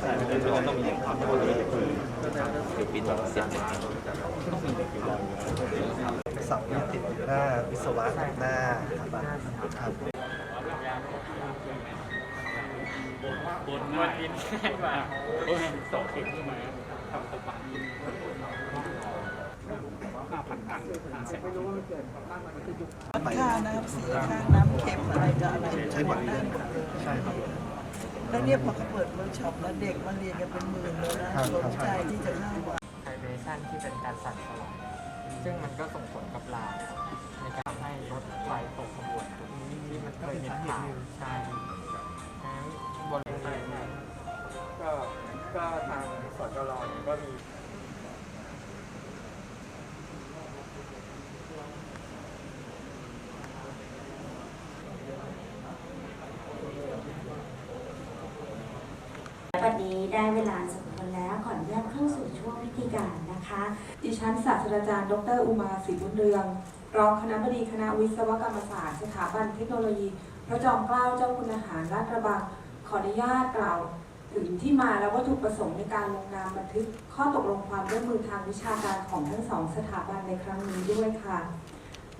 ใช่เราต้องมีความต้องมีคือปิดแบบเสียงสาเนี่ยติดหน้าวิศวะหน้าครับบนบนดินง่ายกว่าสองเข็มขึ้นมทำสปาห้าพันตันห้าแสนค่าน้ำเสียค่าน้ำเค็มอะไรก็อะไรใช้หมดเลยใช่ครับ แล้วเนี่ยพอเขาเปิดเวิร์กช็อปแล้วเด็กมาเรียนกันเป็นหมื่นเลยนะครับ สนใจที่จะเข้ามาไฮเดรชันที่เป็นการสั่นสลายซึ่งมันก็ส่งผลกับรางครับในการทำให้รถไฟตกขบวนที่มันเคยมีข่าวใช่ดังนั้นบริเวณนี้ก็ก็ทางสจรเนี่ยก็มี วันนี้ ได้เวลาสมควรแล้วก่อนเริ่มเข้าสู่ช่วงพิธีการนะคะ ดิฉันศาสตราจารย์ ดรอุมาศรีบุญเรือง รองคณะบดีคณะวิศวกรรมศาสตร์สถาบันเทคโนโลยี พระจอมเกล้าเจ้าคุณอาหารลาดกระบัง ขออนุญาตกล่าวถึงที่มาและวัตถุประสงค์ในการลงนามบันทึก ข้อตกลงความร่วมมือทางวิชาการของทั้งสองสถาบันในครั้งนี้ด้วยค่ะ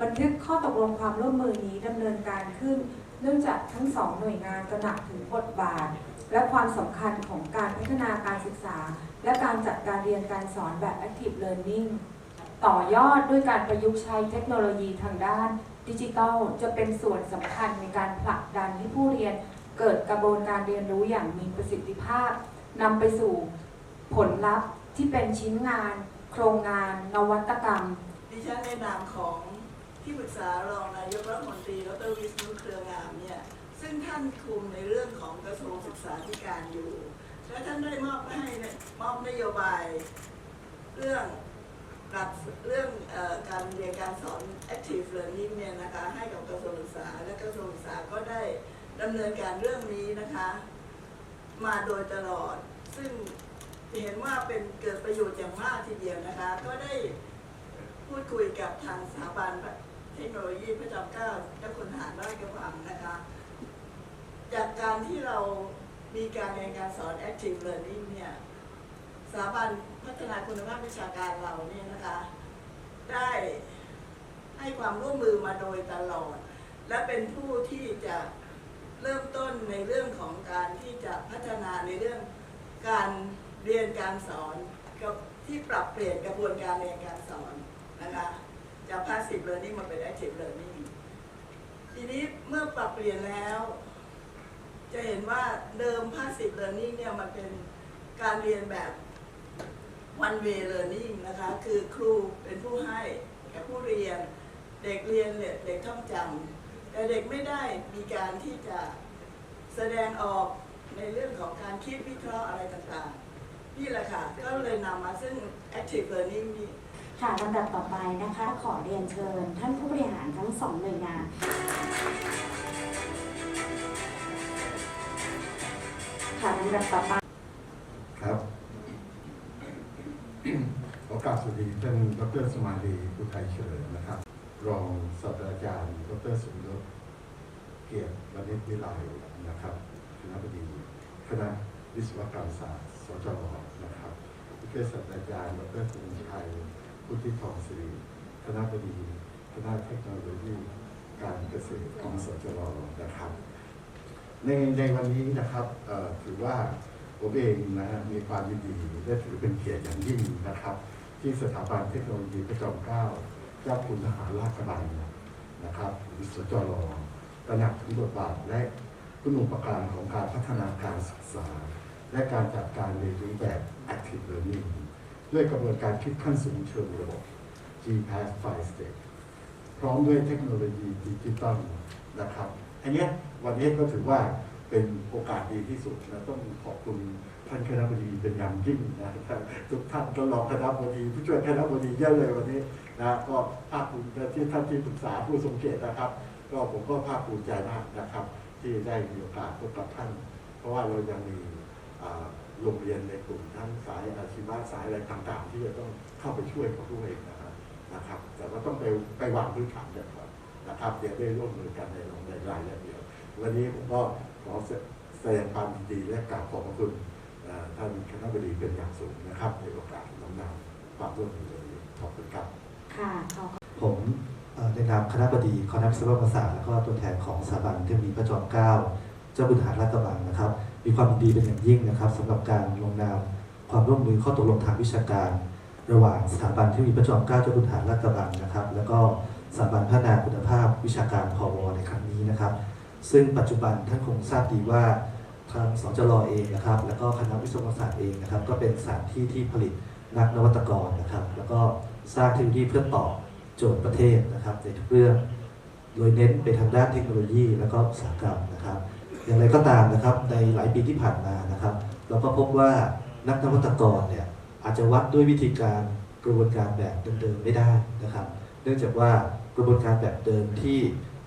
บันทึกข้อตกลงความร่วมมือนี้ดำเนินการขึ้น เนื่องจากทั้งสองหน่วยงานตระหนักถึงบทบาท และความสำคัญของการพัฒนาการศึกษา และการจัดการเรียนการสอนแบบ active learning ต่อยอดด้วยการประยุกต์ใช้เทคโนโลยีทางด้านดิจิทัลจะเป็นส่วนสำคัญในการผลักดันให้ผู้เรียนเกิดกระบวนการเรียนรู้อย่างมีประสิทธิภาพนำไปสู่ผลลัพธ์ที่เป็นชิ้นงาน โครงงาน นวัตกรรม ดิฉันในนามของ ที่ปรึกษารองนายกรัฐมนตรีดรวิศนุเครืองามเนี่ยซึ่งท่านคุมในเรื่องของกระทรวงศึกษาธิการอยู่ และท่านได้มอบให้มอบนโยบายเรื่องหลักเรื่องออการเรียนการสอน active learning เนี่ยนะคะให้กับกระทรวงศึกษาและกระทรวงศึกษาก็ได้ดำเนินการเรื่องนี้นะคะ มาโดยตลอด ซึ่งเห็นว่าเป็นเกิดประโยชน์อย่างมากทีเดียวนะคะ ก็ได้พูดคุยกับทางสถาบัน เทคโนโลยีพระจอมเกล้าเจ้าคุณทหารราชกระบังนะคะ จากการที่เรามีการเรียนการสอน active learning เนี่ยสถาบันพัฒนาคุณภาพวิชาการเราเนี่ยนะคะ ได้ให้ความร่วมมือมาโดยตลอด และเป็นผู้ที่จะเริ่มต้นในเรื่องของการที่จะพัฒนาในเรื่องการเรียนการสอนกับที่ปรับเปลี่ยนกระบวนการเรียนการสอนนะคะ จาก passive learning มาเป็น active learning ทีนี้เมื่อปรับเปลี่ยนแล้ว จะเห็นว่าเดิม passive learning เนี่ยมันเป็นการเรียนแบบ one way learning นะคะ คือครูเป็นผู้ให้กับผู้เรียนเด็กเรียนเนี่ยเด็กท่องจำแต่เด็กไม่ได้มีการที่จะแสดงออกในเรื่องของการคิดวิเคราะห์อะไรต่างๆ นี่แหละค่ะ ก็เลยนำมาซึ่ง active learning นี่ ค่ะลำดับต่อไปนะคะ ขอเรียนเชิญ ท่านผู้บริหารทั้งสองหน่วยงาน ค่ะลำดับต่อไปครับโอกาสสวัสดีท่านดรสมาลีอุทัยเฉลิมนะครับ รองศาสตราจารย์ดรสมยศเกียรติวณิชวิไลนะครับคณะบดีคณะวิศวกรรมศาสตร์สจนะครับผู้ช่วยศาสตราจารย์ดรสุนชัย พุทธิทองศิริคณะบดีคณะเทคโนโลยีการเกษตรของสจรนะครับ ในในวันนี้นะครับถือว่าผมเองนะฮะมีความยินดีและถือเป็นเกียรติอย่างยิ่งนะครับ ที่สถาบันเทคโนโลยีพระจอมเกล้าเจ้าคุณทหารราชกระบังนะครับหรือสจรตระหนักถึงบทบาทและคุณูปการของการพัฒนาการศึกษา และการจัดการเรียนรู้แบบ active learning ด้วยกระบวนการคิดขั้นสูงเชิงระบบ GPass 5 Step พร้อมด้วยเทคโนโลยีดิจิตอลนะครับ อันนี้วันนี้ก็ถือว่าเป็นโอกาสดีที่สุดนะต้องขอบคุณท่านคณะบดีเป็นอย่างยิ่งนะครับทุกท่านก็รองคณะบดีผู้ช่วยคณะบดีเยอะเลยวันนี้นะก็ภาคภูมิใจที่ท่านที่ปรึกษาผู้ทรงเกียรตินะครับ ก็ผมก็ภาคภูมิใจมากนะครับ ที่ได้มีโอกาสพบกับท่าน เพราะว่าเรายังมีอ่า โรงเรียนในกลุ่มทั้งสายอาชีวะสายอะไรต่างๆ ที่จะต้องเข้าไปช่วยเขาด้วยนะครับนะครับ แต่ว่าต้องไปไปวางพื้นฐานก่อนนะครับเดี๋ยวได้ร่วมมือกันในลงในรายละเอียดวันนี้ผมก็ขอแสดงความยินดีและกราบขอบพระคุณเอ่อณะบดีเป็นอย่างสูงนะครับ ในโอกาสน้อมนำความร่วมมือนี้ขอบคุณครับค่ะขอบผมเอ่อในนามคณะบดีคณะวิศวกรรมศาสตร์แล้วก็ตัวแทนของสถาบันเทคโนโลยีพระจอมเกล้าเจ้าคุณทหารราชกระบังนะครับมี ความยินดีเป็นอย่างยิ่งนะครับสำหรับการลงนามความร่วมมือข้อตกลงทางวิชาการ ระหว่างสถาบันเทคโนโลยีพระจอมเกล้าเจ้าคุณทหารราชกระบังนะครับ แล้วก็สถาบันพัฒนาคุณภาพวิชาการพวในครั้งนี้นะครับ ซึ่งปัจจุบันท่านคงทราบดีว่าทางสจรเองนะครับ แล้วก็คณะวิศวกรรมศาสตร์เองนะครับ ก็เป็นสถานที่ที่ผลิตนักนวัตกรนะครับ แล้วก็สร้างเทคโนโลยีเพื่อตอบโจทย์ประเทศนะครับในทุกเรื่อง โดยเน้นไปทางด้านเทคโนโลยี แล้วก็อุตสาหกรรมนะครับ อย่างไรก็ตามนะครับในหลายปีที่ผ่านมานะครับ เราก็พบว่านักนวัตกรเนี่ยอาจจะวัดด้วยวิธีการกระบวนการแบบเดิมๆไม่ได้นะครับ เนื่องจากว่ากระบวนการแบบเดิมที่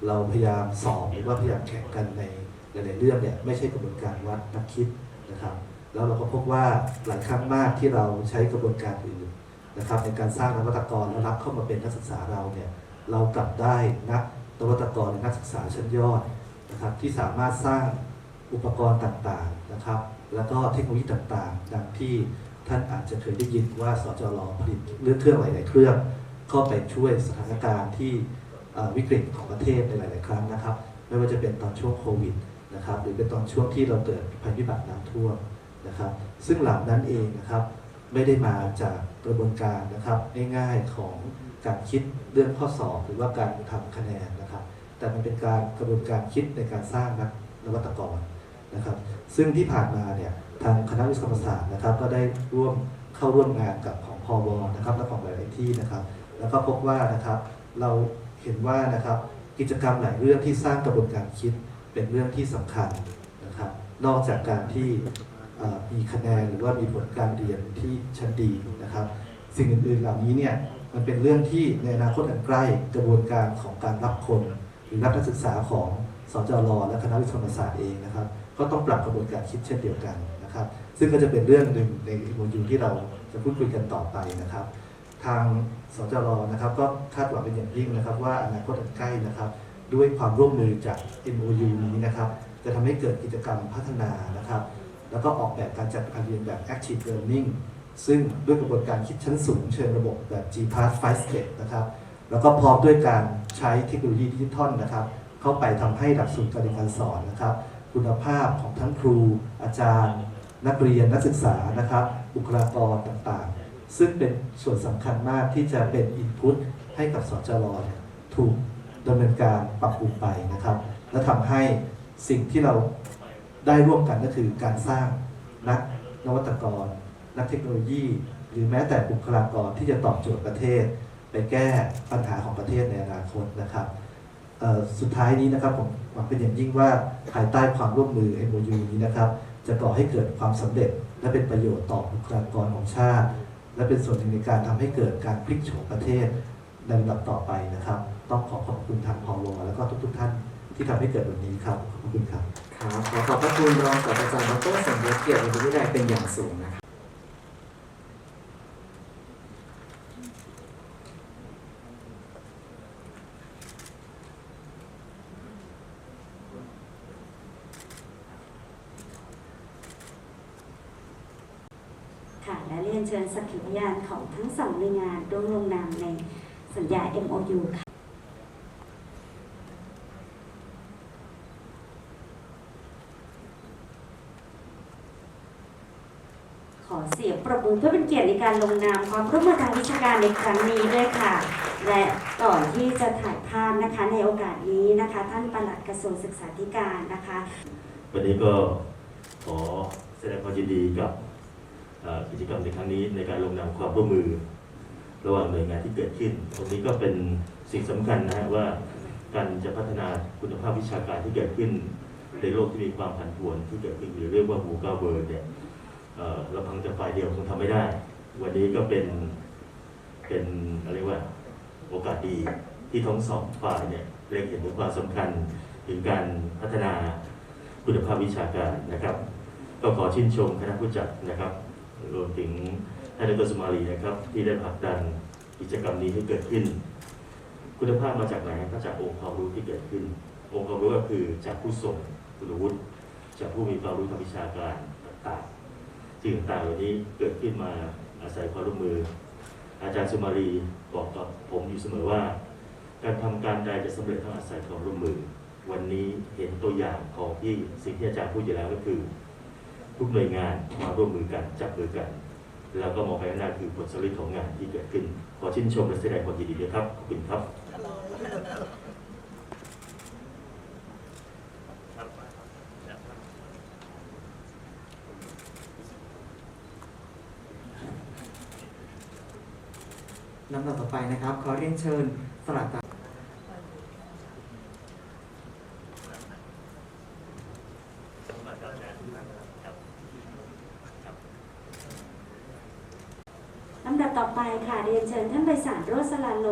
เราพยายามสอบหรือว่าพยายามแข่งกันในหลายๆเรื่องเนี่ยไม่ใช่กระบวนการวัดนักคิดนะครับ แล้วเราก็พบว่าหลายครั้งมากที่เราใช้กระบวนการอื่นนะครับในการสร้างนวัตกรและรับเข้ามาเป็นนักศึกษาเราเนี่ยเรากลับได้นักนวัตกรและนักศึกษาชั้นยอด นะครับที่สามารถสร้างอุปกรณ์ต่างๆนะครับ แล้วก็เทคโนโลยีต่างๆ ดังที่ท่านอาจจะเคยได้ยินว่าสจรผลิตเรื่องเครื่องหลาย ๆ เครื่องเข้าไปช่วยสถานการณ์ที่วิกฤตของประเทศในหลาย ๆ ครั้งนะครับ ไม่ว่าจะเป็นตอนช่วงโควิดนะครับหรือเป็นตอนช่วงที่เราเกิดภัยพิบัติน้ำท่วมนะครับ ซึ่งเหล่านั้นเองนะครับไม่ได้มาจากกระบวนการนะครับง่ายๆของการคิดเรื่องข้อสอบหรือว่าการทำคะแนนนะครับ แต่มันเป็นการกระบวนการคิดในการสร้างนักนวัตกรนะครับ ซึ่งที่ผ่านมาเนี่ยทางคณะวิศวกรรมศาสตร์นะครับ ก็ได้ร่วมเข้าร่วมงานกับของพวนะครับและของหลายๆที่นะครับ แล้วก็พบว่านะครับเราเห็นว่านะครับกิจกรรมหลายเรื่องที่สร้างกระบวนการคิดเป็นเรื่องที่สำคัญนะครับ นอกจากการที่มีคะแนนหรือว่ามีผลการเรียนที่ชั้นดีนะครับ สิ่งอื่นๆเหล่านี้เนี่ยมันเป็นเรื่องที่ในอนาคตอันใกล้กระบวนการของการรับคน หรือรับนักศึกษาของสจรและคณะวิศวกรรมศาสตร์เองนะครับ ก็ต้องปรับกระบวนการคิดเช่นเดียวกันนะครับ ซึ่งก็จะเป็นเรื่องหนึ่งในโมดูลที่เราจะพูดคุยกันต่อไปนะครับ ทางสจรนะครับ ก็คาดหวังเป็นอย่างยิ่งนะครับ ว่าอนาคตอันใกล้นะครับ ด้วยความร่วมมือจาก MOU นี้นะครับ จะทำให้เกิดกิจกรรมพัฒนานะครับ แล้วก็ออกแบบการจัดการเรียนแบบ Active Learning ซึ่งด้วยกระบวนการคิดชั้นสูงเชิงระบบแบบ G-Pass 5 Step นะครับ แล้วก็พร้อมด้วยการใช้เทคโนโลยีดิจิทัลนะครับ เข้าไปทำให้หลักสูตรการเรียนการสอนนะครับ คุณภาพของทั้งครู อาจารย์ นักเรียนนักศึกษานะครับบุคลากรต่างๆ ซึ่งเป็นส่วนสำคัญมากที่จะเป็นอินพุตให้กับสจรถูกดำเนินการปรับปรุงไปนะครับ และทำให้สิ่งที่เราได้ร่วมกันก็คือการสร้างนักนวัตกร นักเทคโนโลยี หรือแม้แต่บุคลากรที่จะตอบโจทย์ประเทศ ไปแก้ปัญหาของประเทศในอนาคตนะครับสุดท้ายนี้นะครับผมหวังเป็นอย่างยิ่งว่าภายใต้ความร่วมมือ MOU นี้นะครับ จะก่อให้เกิดความสำเร็จ และเป็นประโยชน์ต่อบุคลากรของชาติ และเป็นส่วนหนึ่งในการทำให้เกิดการพลิกโฉมประเทศในลำดับต่อไปนะครับ ต้องขอขอบคุณทางพอวแล้วก็ทุกๆท่านที่ทำให้เกิดวันนี้ครับขอบคุณครับครับขอขอบพระคุณรองศาสตราจารย์ดรสมยศเกียรติวิทยาเป็นอย่างสูงนะครับ ค่ะ และเรียนเชิญสักขีพ ยานของทั้งสองหน่วยงานร่วมลงนามในสัญญา MOU ค่ะขอเสียงประมือเพื่อเป็นเกียรติในการลงนามความร่วมมือทางวิชาการในครั้งนี้ด้วยค่ะ และก่อนที่จะถ่ายภาพนะคะในโอกาสนี้นะคะ ท่านปลัดกระทรวงศึกษาธิการนะคะ วันนี้ก็ขอแสดงความยินดีกับ กิจกรรมในครั้งนี้ในการลงนามความร่วมมือ ระหว่างหน่วยงานที่เกิดขึ้นตรงนี้ก็เป็นสิ่งสำคัญนะฮะว่าการจะพัฒนาคุณภาพวิชาการที่เกิดขึ้น ในโลกที่มีความผันผวนที่เกิดขึ้นหรือเรียกว่าบูกาเวิร์เนี่ยเอ่อลำพังจะฝ่ายเดียวคงทำไม่ได้ วันนี้ก็เป็นเป็นอะไรว่าโอกาสดีที่ทั้งสองฝ่ายเนี่ยเล็งเห็นถึงความสำคัญถึงการพัฒนาคุณภาพวิชาการนะครับ ก็ขอชื่นชมคณะผู้จัดนะครับ รวมถึงท่านดรสมารีนะครับ ที่ได้ผลักดันกิจกรรมนี้ให้เกิดขึ้น คุณภาพมาจากไหนก็จากองค์ความรู้ที่เกิดขึ้น องค์ความรู้ก็คือจากผู้ส่งคุณวุฒิจากผู้มีความรู้ทางวิชาการต่างๆสิ่งต่างๆเหล่านี้เกิดขึ้นมาอาศัยความร่วมมือ อาจารย์สุมารีบอกกับผมอยู่เสมอว่า การทำการใดจะสำเร็จต้องอาศัยความร่วมมือ วันนี้เห็นตัวอย่างของที่สิ่งที่อาจารย์พูดอยู่แล้วก็คือ ทุกหน่วยงานมาร่วมมือกันจับมือกัน แล้วก็มองไปข้างหน้าคือผลสำเร็จของงานที่เกิดขึ้น ขอชื่นชมและแสดงความยินดีด้วยครับขอบคุณครับลำดับต่อไปนะครับ ขอเรียนเชิญสลัดตา ลำดับต่อไปค่ะ เรียนเชิญท่านไพศาลโรสลาโล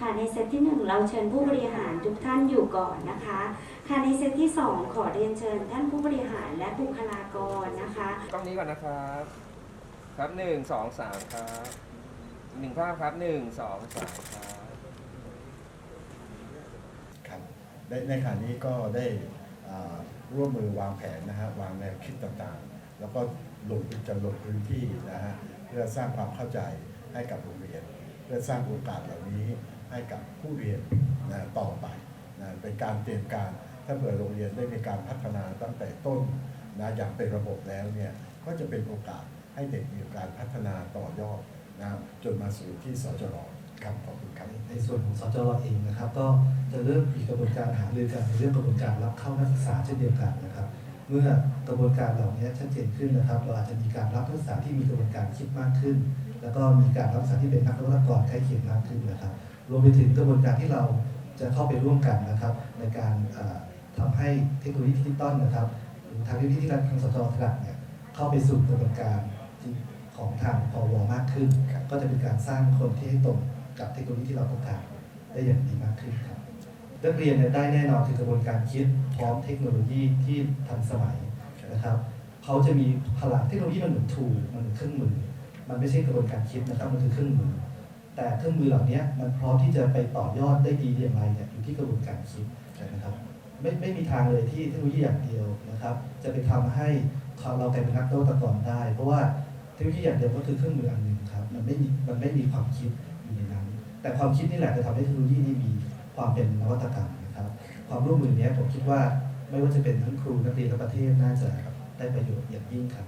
ค่ะในเซตที่หนึ่งเราเชิญผู้บริหารทุกท่านอยู่ก่อนนะคะ ค่ะในเซตที่สองขอเรียนเชิญท่านผู้บริหารและบุคลากรนะคะ กล้องนี้ก่อนนะครับ ครับหนึ่งสองสามครับหนึ่งภาพครับหนึ่งสองสามครับครับในในขณะนี้ก็ได้อ่าร่วมมือวางแผนนะฮะวางแนวคิดต่างๆ แล้วก็ลงจะลงพื้นที่นะฮะเพื่อสร้างความเข้าใจให้กับโรงเรียน เพื่อสร้างโอกาสเหล่านี้ ให้กับผู้เรียนนะต่อไปนะเป็นการเตรียมการถ้าเผื่อโรงเรียนได้มีการพัฒนาตั้งแต่ต้นนะอย่างเป็นระบบแล้วเนี่ยก็จะเป็นโอกาสให้เด็กมีการพัฒนาต่อยอดนะจนมาสู่ที่สจรครับขอบคุณครับในส่วนของสจรเองนะครับ ก็จะเริ่มมีกระบวนการหารือกันในเรื่องกระบวนการรับเข้านักศึกษาเช่นเดียวกันนะครับ เมื่อกระบวนการเหล่านี้ชัดเจนขึ้นนะครับ เราอาจจะมีการรับนักศึกษาที่มีกระบวนการคิดมากขึ้น แล้วก็มีการรับนักศึกษาที่เป็นนักนวัตกรใกล้เคียงมากขึ้นนะครับ รวมไปถึงกระบวนการที่เราจะเข้าไปร่วมกันนะครับ ในการเอ่อทำให้เทคโนโลยีดิจิตอลนะครับหรือทางเทคโนโลยีที่ทางสจถนัดเนี่ยเข้าไปสู่กระบวนการของทางพวมากขึ้น ก็จะเป็นการสร้างคนที่ให้ตรงกับเทคโนโลยีที่เราต้องการได้อย่างดีมากขึ้นครับนักเรียนเนี่ยได้แน่นอนคือกระบวนการคิดพร้อมเทคโนโลยีที่ทันสมัยนะครับเขาจะมีพลังเทคโนโลยีมันเหมือนทูมันเหมือนเครื่องมือ มันไม่ใช่กระบวนการคิดนะครับมันคือเครื่องมือ แต่เครื่องมือเหล่านี้มันพร้อมที่จะไปต่อยอดได้ดีอย่างไรเนี่ยอยู่ที่กระบวนการคิดนะครับไม่ไม่มีทางเลยที่เทคโนโลยีอย่างเดียวนะครับ จะไปทำให้เรากลายเป็นนักนวัตกรได้ เพราะว่าเทคโนโลยีอย่างเดียวก็คือเครื่องมืออันหนึ่งครับมันไม่มีมันไม่มีความคิดอยู่ในนั้น แต่ความคิดนี่แหละจะทำให้เทคโนโลยีนี้มีความเป็นนวัตกรรมนะครับ ความร่วมมือเนี้ยผมคิดว่าไม่ว่าจะเป็นทั้งครูนักเรียนและประเทศน่าจะได้ประโยชน์อย่างยิ่งครับ